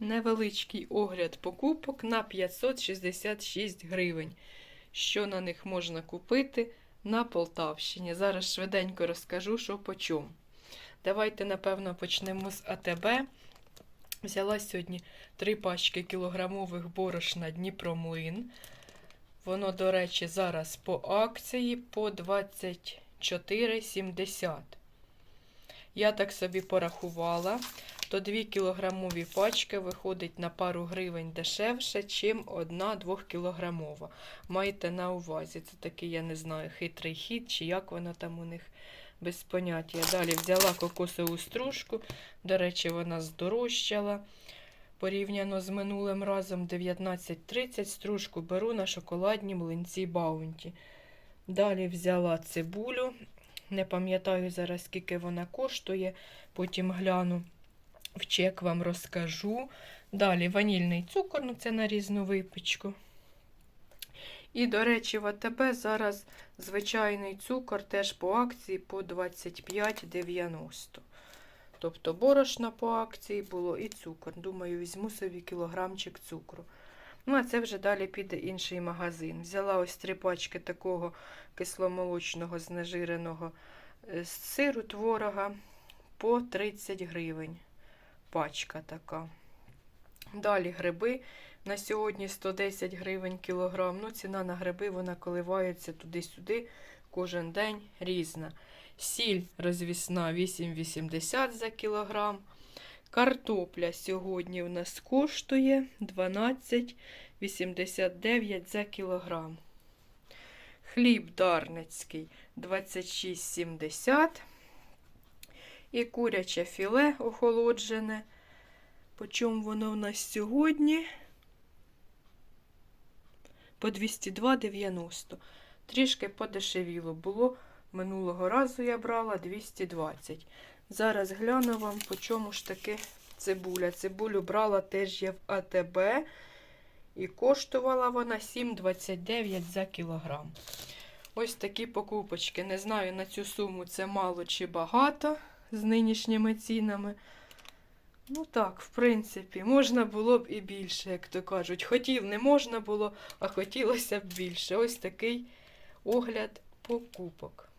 Невеличкий огляд покупок на 566 гривень. Що на них можна купити на Полтавщині. Зараз швиденько розкажу, що по чому. Давайте, напевно, почнемо з АТБ. Взяла сьогодні три пачки кілограмових борошна Дніпромлин. Воно, до речі, зараз по акції по 24,70. Я так собі порахувала, то 2 кілограмові пачки виходить на пару гривень дешевше, чим одна 2 кілограмова. Майте на увазі, це такий, я не знаю, хитрий хід, чи як воно там у них без поняття. Далі взяла кокосову стружку, до речі, вона здорожчала. Порівняно з минулим разом 19.30 стружку беру на шоколадні млинці Баунті. Далі взяла цибулю. Не пам'ятаю зараз, скільки вона коштує. Потім гляну в чек вам розкажу. Далі ванільний цукор, ну це на різну випічку. І, до речі, в АТБ зараз звичайний цукор теж по акції по 25,90. Тобто борошна по акції було і цукор. Думаю, візьму собі кілограмчик цукру. Ну, а це вже далі піде інший магазин. Взяла ось три пачки такого кисломолочного знежиреного е, сиру творога по 30 гривень. Пачка така. Далі гриби. На сьогодні 110 гривень кілограм. Ну, ціна на гриби вона коливається туди-сюди кожен день різна. Сіль розвісна 8,80 за кілограм. Картопля сьогодні у нас коштує 12,89 за кілограм. Хліб дарницький 26,70. І куряче філе охолоджене. По чому воно в нас сьогодні? По 202,90. Трішки подешевіло. Було минулого разу я брала 220. Зараз гляну вам, по чому ж таки цибуля. Цибулю брала теж я в АТБ. І коштувала вона 7,29 за кілограм. Ось такі покупочки. Не знаю, на цю суму це мало чи багато з нинішніми цінами. Ну так, в принципі, можна було б і більше, як то кажуть. Хотів, не можна було, а хотілося б більше. Ось такий огляд покупок.